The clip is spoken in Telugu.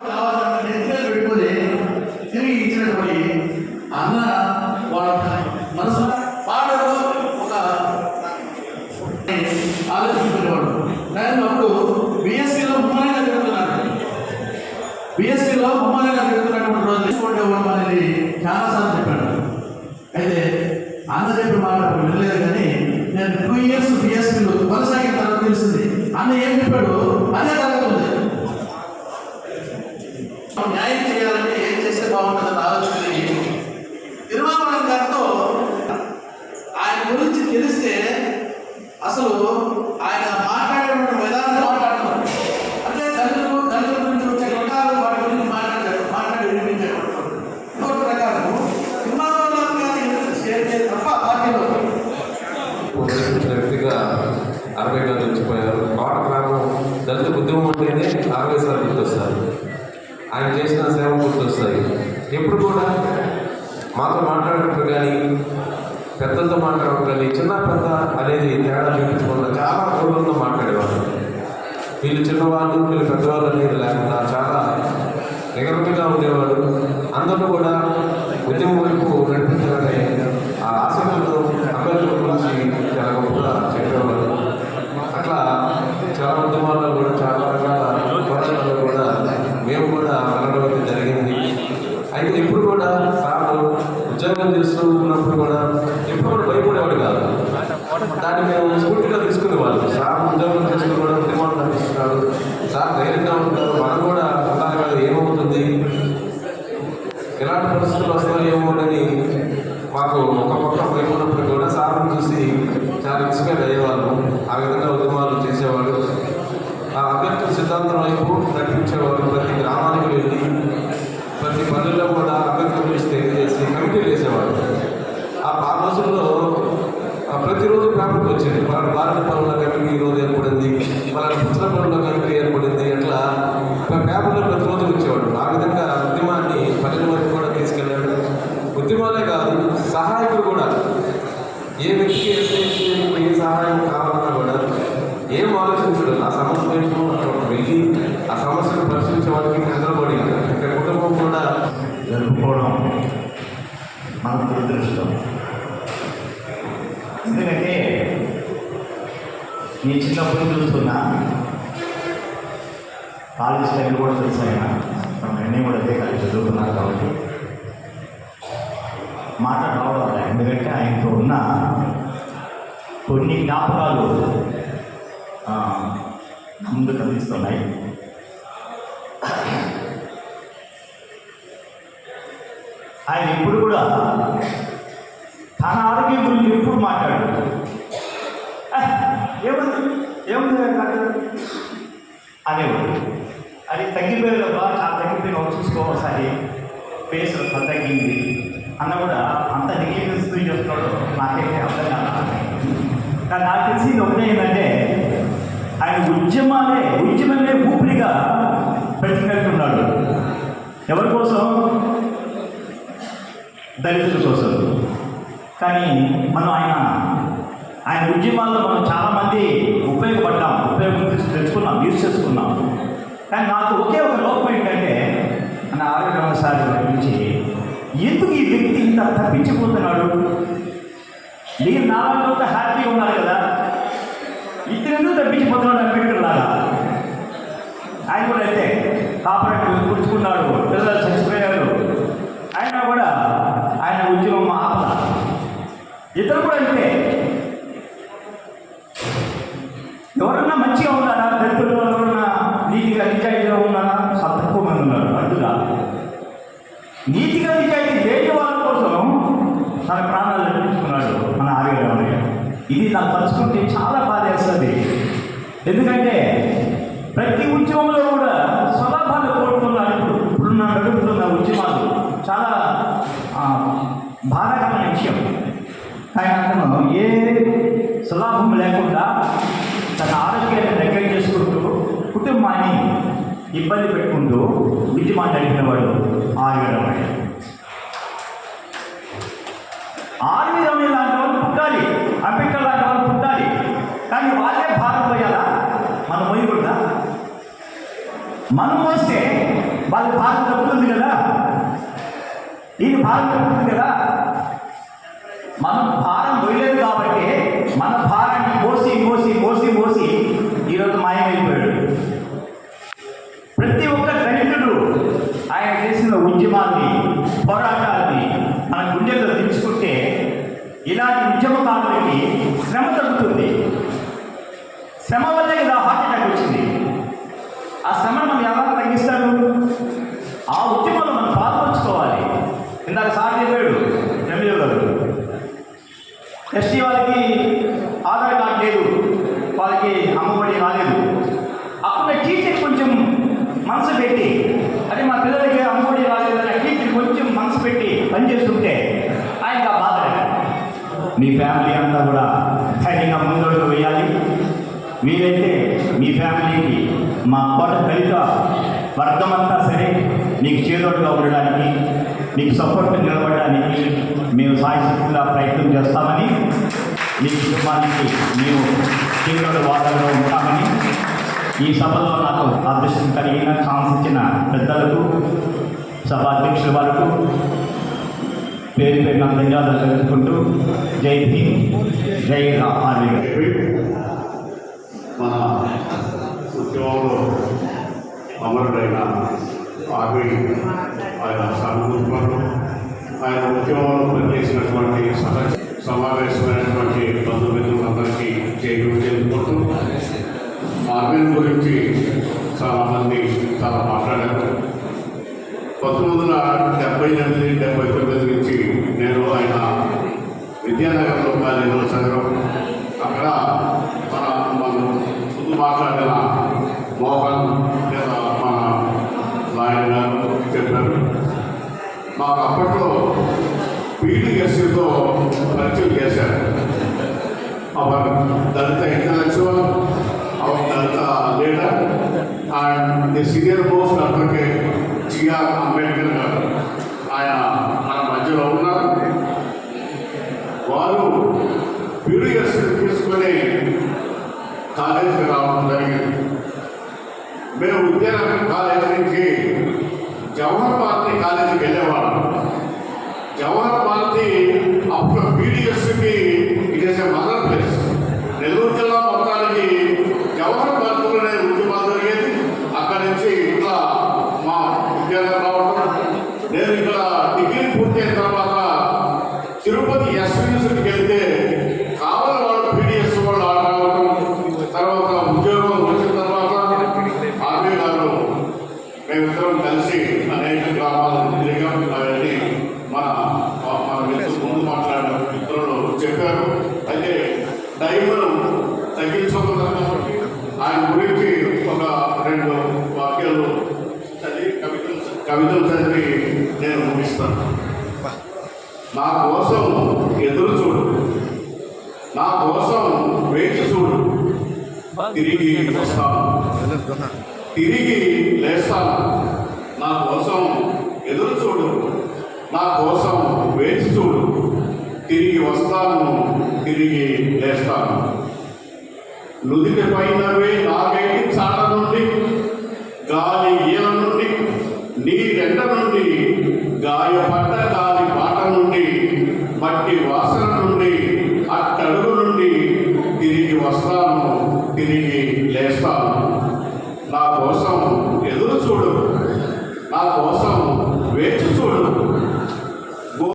కావాలన్న తిరిగి ఇచ్చినటువంటి అన్న వాళ్ళ మనసు పాటలో ఒక ఆలోచించుకునేవాడు కానీ అప్పుడు బిఎస్సీలో ముమ్మరంగా తిరుగుతున్నాడు బిఎస్సీలో ముమ్మరంగా తిరుగుతున్నటువంటి రోజు తీసుకోవడం అనేది చాలాసార్లు చెప్పాడు అయితే అన్న చెప్పిన. మాట వినలేదు కానీ నేను టూ ఇయర్స్ కొనసాగిన తర్వాత తెలిసింది అన్న ఏం చెప్పాడు వ్యక్తిగా అరవై గారు వచ్చిపోయారు కోట గ్రామం దళిత ఉద్యమం అంటేనే అరవై సార్లు గుర్తొస్తారు ఆయన చేసిన సేవ గుర్తొస్తాయి. ఎప్పుడు కూడా మాతో మాట్లాడటం కానీ పెద్దలతో మాట్లాడటం కానీ చిన్న పెద్ద అనేది తేడా చూపించకుండా చాలా గౌరవంతో మాట్లాడేవారు. వీళ్ళు చిన్నవాళ్ళు వీళ్ళు పెద్దవాళ్ళు అనేది లేకుండా చాలా నిగరమిగా ఉండేవాడు అందరూ కూడా ఉద్యమం వైపు నడిపించాలనే ఆ గురించి చాలా గొప్పగా చెప్పేవారు అట్లా చాలా ఉద్యమాల్లో కూడా చాలా రకాల పోరాటాల్లో కూడా మేము కూడా అనడం జరిగింది. అయితే ఇప్పుడు కూడా సార్లు ఉద్యోగం చేస్తూ ఉన్నప్పుడు కూడా ఎప్పుడు కూడా భయపడేవాడు కాదు. దాన్ని మేము స్ఫూర్తిగా తీసుకునేవాళ్ళు. సార్ ఉద్యోగం చేసుకుని కూడా ఉద్యమాలు నడిపిస్తున్నాడు సార్ ధైర్యంగా ఉంటారు. మనం కూడా ఉండాలి కదా ఏమవుతుంది? ఎలాంటి పరిస్థితులు వస్తాయో ఏమో como జరుపుకోవడం మనకు దురదృష్టం ఎందుకంటే నేను చిన్నప్పుడు చూస్తున్నా కాలేజ్ టైం కూడా తెలుసు ఆయన. అన్నీ కూడా అదే కాలేజ్ చదువుకున్నారు కాబట్టి. మాట రావడం ఎందుకంటే ఆయనతో ఉన్న కొన్ని జ్ఞాపకాలు ముందు ముందు ఆయన ఎప్పుడు కూడా తన ఆరోగ్యం గురించి ఎప్పుడు మాట్లాడు ఏముంది? ఏముంది అనేవాడు. అది తగ్గిపోయేదబ్బా చాలా తగ్గిపోయిన చూసుకోవాలి ఒకసారి. ఫేస్ అంత తగ్గింది. అన్న కూడా అంత నెగిటివ్ చేస్తున్నాడు నాకైతే అర్థం కాదు. కానీ నాకు తెలిసింది ఒకటే ఏంటంటే ఆయన ఉద్యమాలే ఉద్యమమే ఊపిరిగా పెట్టినట్టున్నాడు ఎవరి కోసం? దళితుల కోసం కానీ మనం ఆయన ఆయన ఉద్యమాల్లో మనం చాలామంది ఉపయోగపడ్డాం ఉపయోగం తెచ్చుకున్నాం యూజ్ చేసుకున్నాం. కానీ నాకు ఒకే ఒక లోపం ఏంటంటే మన ఆరోగ్య సార్ గురించి ఎందుకు ఈ వ్యక్తి ఇంత తప్పించిపోతున్నాడు? నేను నాలుగు హ్యాపీగా ఉన్నారు కదా. ఇతను ఎందుకు తప్పించిపోతున్నాడు? అంబేద్కర్ లాగా ఆయన కూడా అయితే కాపరేట్ పుచ్చుకున్నాడు పిల్లలు ఆయన ఉద్యమం ఆపద ఇద్దరు కూడా అంతే ఎవరన్నా మంచిగా ఉన్నారా? దళితుల్లో ఎవరన్నా నీతిగా నిజాయితీగా ఉన్నారా? చాలా తక్కువ మంది ఉన్నారు. అడ్డుగా నీతిగా నిజాయితీ లేని వాళ్ళ కోసం తన ప్రాణాలు అర్పించుకున్నాడు మన ఆర్యరామయ్య ఇది తను తలుచుకుంటే చాలా బాధ వేస్తుంది ఎందుకంటే ప్రతి ఉద్యమంలో కూడా స్వలాభాలు కోరుతున్నారు ఇప్పుడు ఇప్పుడున్న నడుపుతున్న ఉద్యమాలు చాలా ఆ, బాధాకరమైన విషయం ఆయన అతను ఏ సులాభం లేకుండా తన ఆరోగ్యాన్ని దగ్గర చేసుకుంటూ కుటుంబాన్ని ఇబ్బంది పెట్టుకుంటూ విద్య నడిపిన వాడు ఆర్యరామయ్య ఆర్యరామయ్య లాంటి వాళ్ళు పుట్టాలి అంబేద్కర్ లాంటి వాళ్ళు పుట్టాలి. కానీ వాళ్ళే భారం పోయాలా మనం పోయకూడదా మనం వస్తే వాళ్ళకి భారం తప్పుతుంది కదా? ఇది భారం తప్పుతుంది కదా? మనం భారం పోయలేదు కాబట్టి మన భారాన్ని మోసి మోసి మోసి మోసి ఈరోజు మాయమైపోయాడు. ప్రతి ఒక్క దళితుడు ఆయన చేసిన ఉద్యమాన్ని పోరాటాన్ని మన గుండెల్లో తెచ్చుకుంటే ఇలాంటి ఉద్యమకారులకి శ్రమ తగ్గుతుంది. శ్రమ ఎస్టీ వాళ్ళకి ఆధార్ కార్డు లేదు వాళ్ళకి అమ్మఒడి రాలేదు. అప్పుడు టీచర్ కొంచెం మనసు పెట్టి అదే మా పిల్లలకి అమ్మఒడి రాలేదని ఆ టీచర్ కొంచెం మనసు పెట్టి పనిచేస్తుంటే ఆయనకు ఆ బాధ మీ ఫ్యామిలీ అంతా కూడా ధైర్యంగా ముందడుగు వేయాలి. మీరైతే మీ ఫ్యామిలీకి మా కోట ఫలిత వర్గమంతా అంతా సరే మీకు చేదోడుగా ఉండడానికి మీకు సపోర్ట్ నిలబడడానికి మేము సాయశక్తిగా ప్రయత్నం చేస్తామని మీ కుటుంబానికి మేము తీవ్ర వాదనలో ఉంటామని ఈ సభలో నాకు అదృష్టం కలిగిన ఛాన్స్ ఇచ్చిన పెద్దలకు సభాధ్యక్షుల వరకు పేరు పేరున ధన్యవాదాలు తెలుసుకుంటూ జై భీమ్ జై ఆర్మీ. మన ఉద్యోగంలో అమరుడైన ఆర్మీ ఆయన సానుభూతులు ఆయన ఉద్యమంలో పనిచేసినటువంటి సహ సమావేశమైనటువంటి బంధుమిత్రులందరికీ చేయడం తెలుపుకుంటూ ఆర్మీన్ గురించి చాలామంది చాలా మాట్లాడారు పంతొమ్మిది వందల డెబ్బై ఎనిమిది డెబ్బై తొమ్మిది నుంచి నేను ఆయన విద్యానగర్లో కాలేజీలో చదవడం అక్కడ మాకు అప్పట్లో పీడిఎస్సీతో పరిచయం చేశారు our Dalit intellectual our Dalit leader and the senior most advocate GR Ambedkar గారు ఆయన మన మధ్యలో ఉన్నారు వారు పీడిఎస్ తీసుకొని కాలేజీకి రావడం జరిగింది మేము విద్యానగర్ కాలేజీ నుంచి జవహర్ భారతి కాలేజీకి వెళ్ళేవాళ్ళం యవన భారతి అప్పుడు పీడిఎస్కి it is a mother place Nellore జిల్లా మొత్తానికి జవహర్ భారతిలోనే ఉద్యమాలు జరిగేది అక్కడి నుంచి ఇట్లా మా విద్యానగర్ రావడం నేను ఇక్కడ డిగ్రీ పూర్తయిన తర్వాత తిరుపతి ఎస్యూసీకి వెళ్తే కావాలి వాళ్ళు పీడిఎస్ వాళ్ళు ఆడ రావడం తర్వాత ఉద్యోగం వచ్చిన తర్వాత ఆర్మీ గారు మేమిద్దరం కలిసి అనేక గ్రామాలు తిరిగాం అవన్నీ మన మన మిత్రులు ముందు మాట్లాడిన మిత్రులు చెప్పారు అయితే టైంను తగ్గించుకున్నాను ఆయన గురించి ఒక రెండు వాక్యాలు చదివి కవితలు కవితలు చదివి నేను నా కోసం ఎదురు చూడు. నా కోసం వేచి చూడు. తిరిగి వస్తాను. తిరిగి లేస్తాను. నా కోసం ఎదురు చూడు. నా కోసం వేచి చూడు. తిరిగి వస్తాను తిరిగి లేస్తాను. నుదిటి పైన గాయపడ్డ కాలి బాట నుండి మట్టి